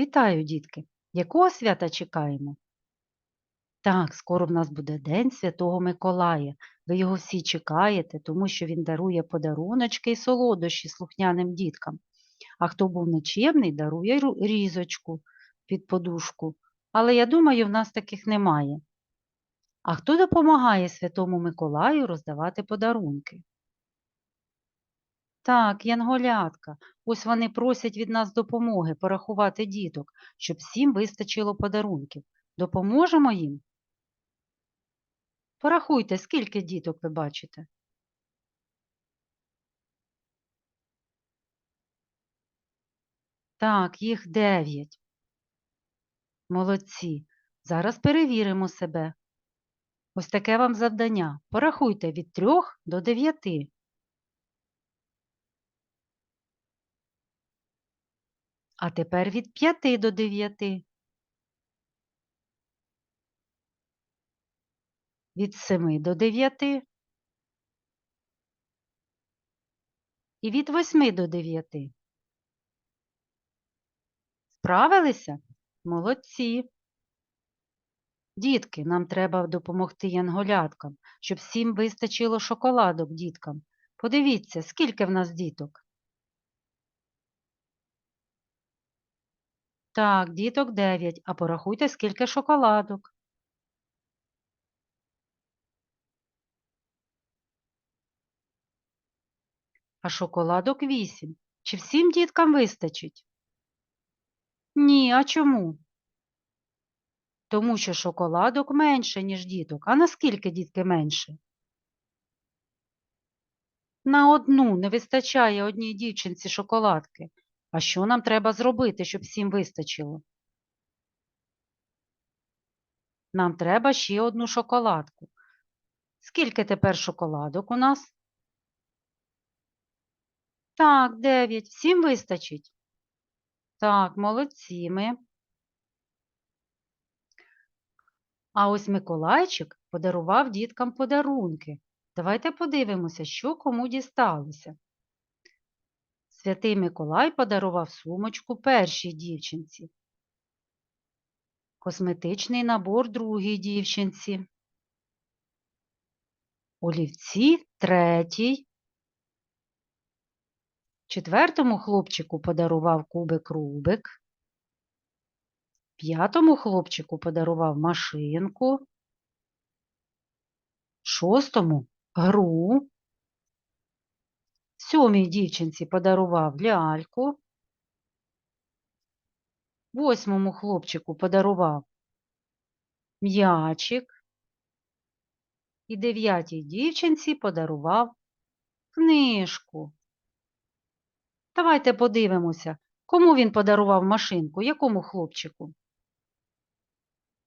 Вітаю, дітки! Якого свята чекаємо? Так, скоро в нас буде День Святого Миколая. Ви його всі чекаєте, тому що він дарує подаруночки і солодощі слухняним діткам. А хто був нечемний, дарує різочку під подушку. Але я думаю, в нас таких немає. А хто допомагає Святому Миколаю роздавати подарунки? Так, янголятка. Ось вони просять від нас допомоги порахувати діток, щоб всім вистачило подарунків. Допоможемо їм? Порахуйте, скільки діток ви бачите. Так, їх дев'ять. Молодці. Зараз перевіримо себе. Ось таке вам завдання. Порахуйте від трьох до дев'яти. А тепер від п'яти до дев'яти. Від семи до дев'яти. І від восьми до дев'яти. Справилися? Молодці. Дітки, нам треба допомогти янголяткам, щоб всім вистачило шоколадок діткам. Подивіться, скільки в нас діток. Так, діток 9, а порахуйте, скільки шоколадок. А шоколадок 8. Чи всім діткам вистачить? Ні, а чому? Тому що шоколадок менше, ніж діток. А наскільки дітки менше? На одну не вистачає одній дівчинці шоколадки. А що нам треба зробити, щоб всім вистачило? Нам треба ще одну шоколадку. Скільки тепер шоколадок у нас? Так, дев'ять. Всім вистачить? Так, молодці ми. А ось Миколайчик подарував діткам подарунки. Давайте подивимося, що кому дісталося. Святий Миколай подарував сумочку першій дівчинці, косметичний набор другій дівчинці, олівці третій. Четвертому хлопчику подарував кубик Рубик. П'ятому хлопчику подарував машинку. Шостому гру. Сьомій дівчинці подарував ляльку. Восьмому хлопчику подарував м'ячик. І дев'ятій дівчинці подарував книжку. Давайте подивимося, кому він подарував машинку, якому хлопчику?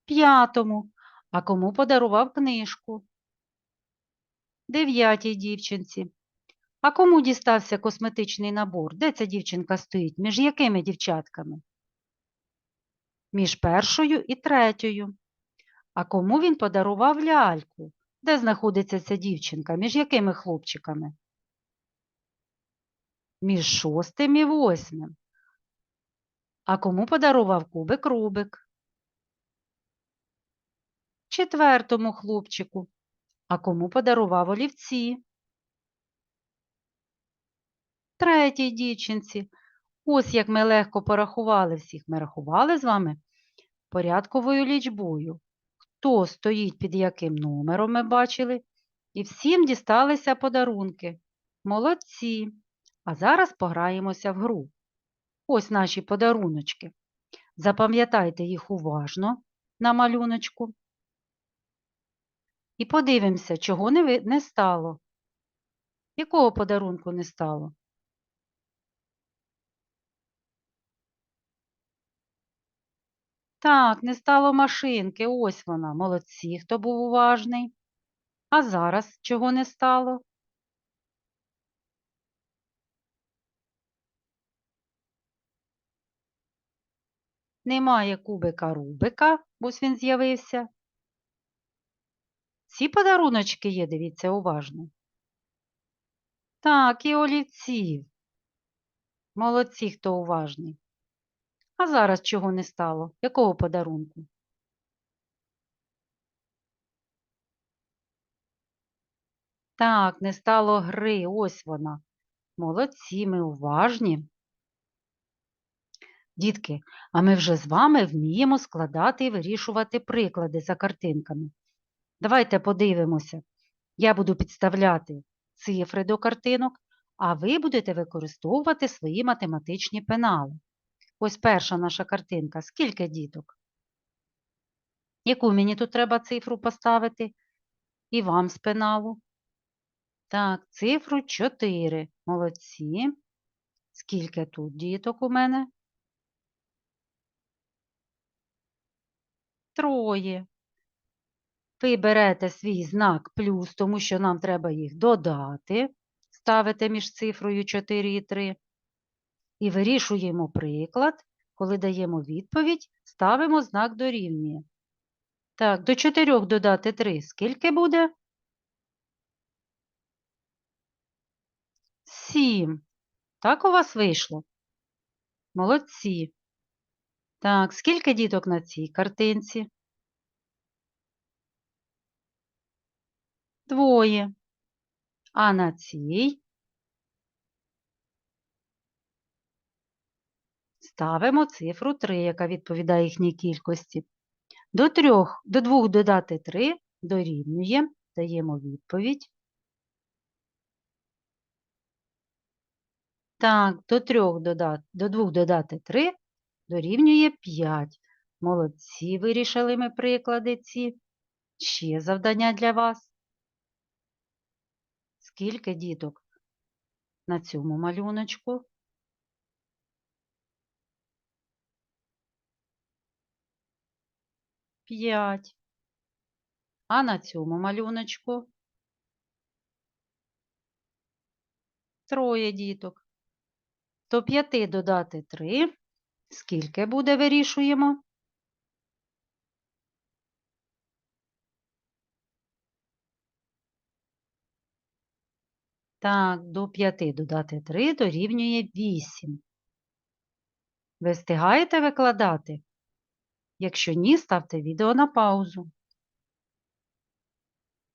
П'ятому. А кому подарував книжку? Дев'ятій дівчинці. А кому дістався косметичний набор? Де ця дівчинка стоїть? Між якими дівчатками? Між першою і третьою. А кому він подарував ляльку? Де знаходиться ця дівчинка? Між якими хлопчиками? Між шостим і восьмим. А кому подарував кубик Рубик? Четвертому хлопчику. А кому подарував олівці? Третій дівчинці. Ось як ми легко порахували всіх. Ми рахували з вами порядковою лічбою. Хто стоїть під яким номером ми бачили. І всім дісталися подарунки. Молодці. А зараз пограємося в гру. Ось наші подаруночки. Запам'ятайте їх уважно на малюночку. І подивимося, чого не, стало. Якого подарунку не стало? Так, не стало машинки. Ось вона. Молодці, хто був уважний. А зараз чого не стало? Немає кубика Рубика, ось він з'явився. Всі подаруночки є, дивіться уважно. Так, і олівців. Молодці, хто уважний. А зараз чого не стало? Якого подарунку? Так, не стало гри, ось вона. Молодці, ми уважні. Дітки, а ми вже з вами вміємо складати і вирішувати приклади за картинками. Давайте подивимося. Я буду підставляти цифри до картинок, а ви будете використовувати свої математичні пенали. Ось перша наша картинка. Скільки діток? Яку мені тут треба цифру поставити? І вам з пеналу. Так, цифру 4. Молодці. Скільки тут діток у мене? Троє. Ви берете свій знак плюс, тому що нам треба їх додати. Ставите між цифрою 4 і 3. І вирішуємо приклад. Коли даємо відповідь, ставимо знак дорівнює. Так, до 4 додати 3. Скільки буде? 7. Так у вас вийшло? Молодці. Так, скільки діток на цій картинці? Двоє. А на цій ставимо цифру 3, яка відповідає їхній кількості. До 3, до 2 додати 3 дорівнює, даємо відповідь. Так, до 3 додати, до 2 додати 3 дорівнює 5. Молодці, вирішили ми приклади ці. Ще завдання для вас. Скільки діток на цьому малюночку? П'ять. А на цьому малюночку? Троє діток. До п'яти додати три. Скільки буде, вирішуємо? Так, до 5 додати 3 дорівнює 8. Ви встигаєте викладати? Якщо ні, ставте відео на паузу.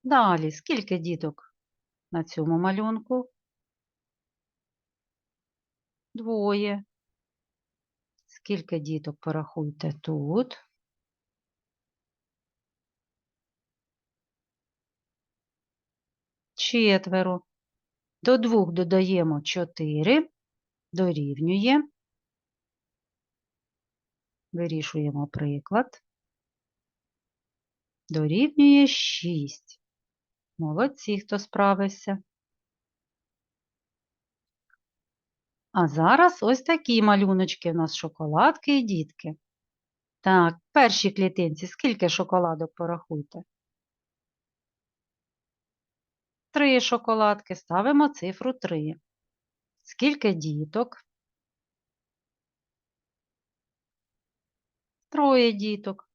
Далі, скільки діток на цьому малюнку? Двоє. Скільки діток порахуйте тут? Четверо. До двох додаємо 4, дорівнює. Вирішуємо приклад. Дорівнює 6. Молодці, хто справився. А зараз ось такі малюночки у нас шоколадки і дітки. Так, в першій клітинці скільки шоколадок порахуйте? Три шоколадки. Ставимо цифру 3. Скільки діток? Троє діток.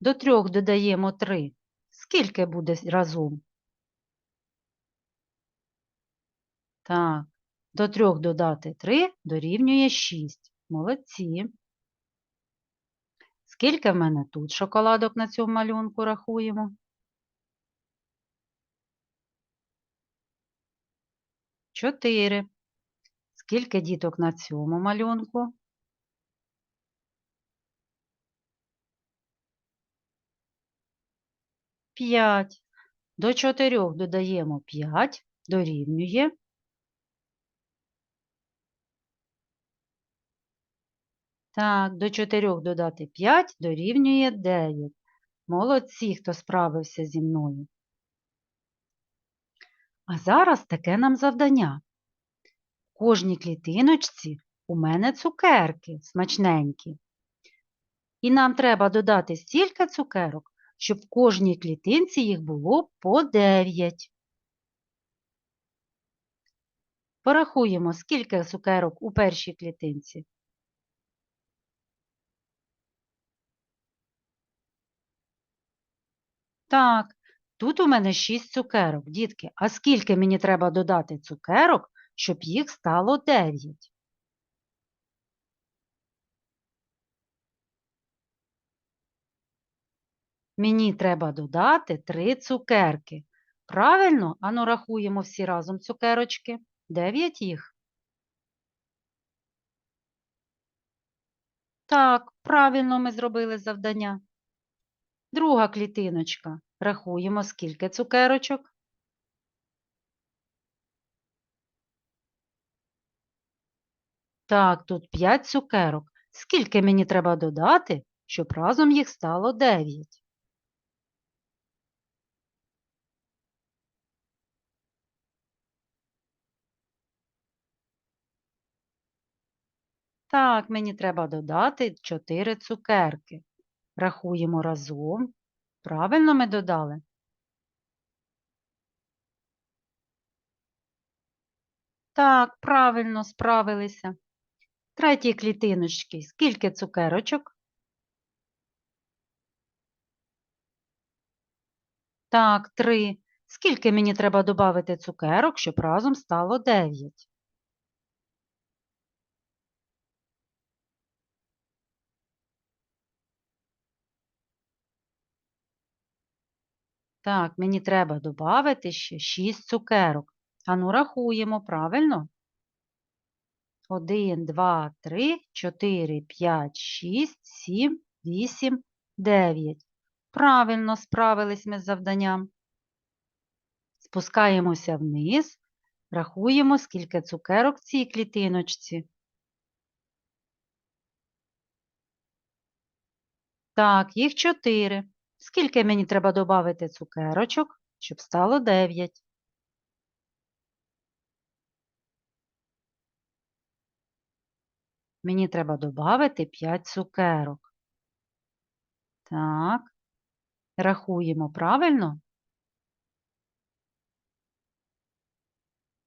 До трьох додаємо 3. Скільки буде разом? Так, до трьох додати 3 дорівнює 6. Молодці. Скільки в мене тут шоколадок на цьому малюнку рахуємо? 4. Скільки діток на цьому малюнку? П'ять. До 4 додаємо 5, дорівнює. Так, до 4 додати 5 дорівнює 9. Молодці, хто справився зі мною. А зараз таке нам завдання. Кожній клітиночці у мене цукерки смачненькі. І нам треба додати стільки цукерок, щоб в кожній клітинці їх було по 9. Порахуємо, скільки цукерок у першій клітинці. Так, тут у мене 6 цукерок, дітки. А скільки мені треба додати цукерок, щоб їх стало 9? Мені треба додати три цукерки. Правильно? Ану рахуємо всі разом цукерочки. Дев'ять їх. Так, правильно ми зробили завдання. Друга клітиночка. Рахуємо, скільки цукерочок. Так, тут 5 цукерок. Скільки мені треба додати, щоб разом їх стало 9? Так, мені треба додати 4 цукерки. Рахуємо разом. Правильно ми додали? Так, правильно справилися. Треті клітиночки. Скільки цукерочок? Так, три. Скільки мені треба додати цукерок, щоб разом стало 9? Так, мені треба додати ще 6 цукерок. Ану, рахуємо, правильно? 1, 2, 3, 4, 5, 6, 7, 8, 9. Правильно справились ми з завданням. Спускаємося вниз, рахуємо, скільки цукерок в цій клітиночці. Так, їх 4. Скільки мені треба додати цукерочок, щоб стало 9? Мені треба додати 5 цукерок. Так. Рахуємо правильно?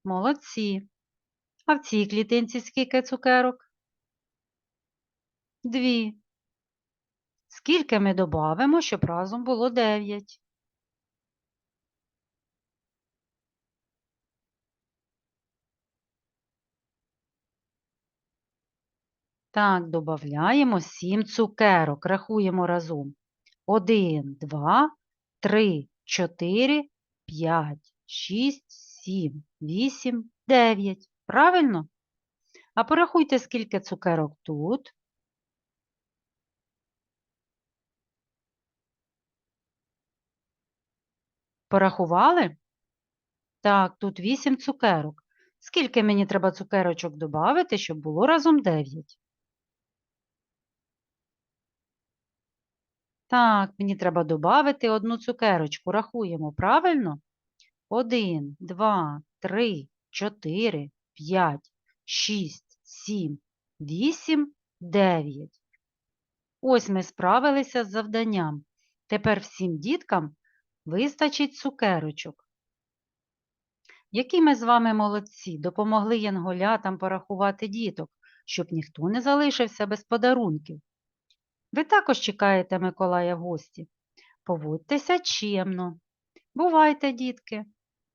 Молодці. А в цій клітинці скільки цукерок? Дві. Скільки ми додамо, щоб разом було 9? Так, додаємо 7 цукерок. Рахуємо разом. 1, 2, 3, 4, 5, 6, 7, 8, 9. Правильно? А порахуйте, скільки цукерок тут. Порахували? Так, тут 8 цукерок. Скільки мені треба цукерочок додати, щоб було разом 9? Так, мені треба додати одну цукерочку. Рахуємо, правильно? 1, 2, 3, 4, 5, 6, 7, 8, 9. Ось ми справилися з завданням. Тепер всім діткам вистачить цукерочок. Які ми з вами молодці, допомогли янголятам порахувати діток, щоб ніхто не залишився без подарунків. Ви також чекаєте Миколая в гості. Поводьтеся чемно. Бувайте, дітки!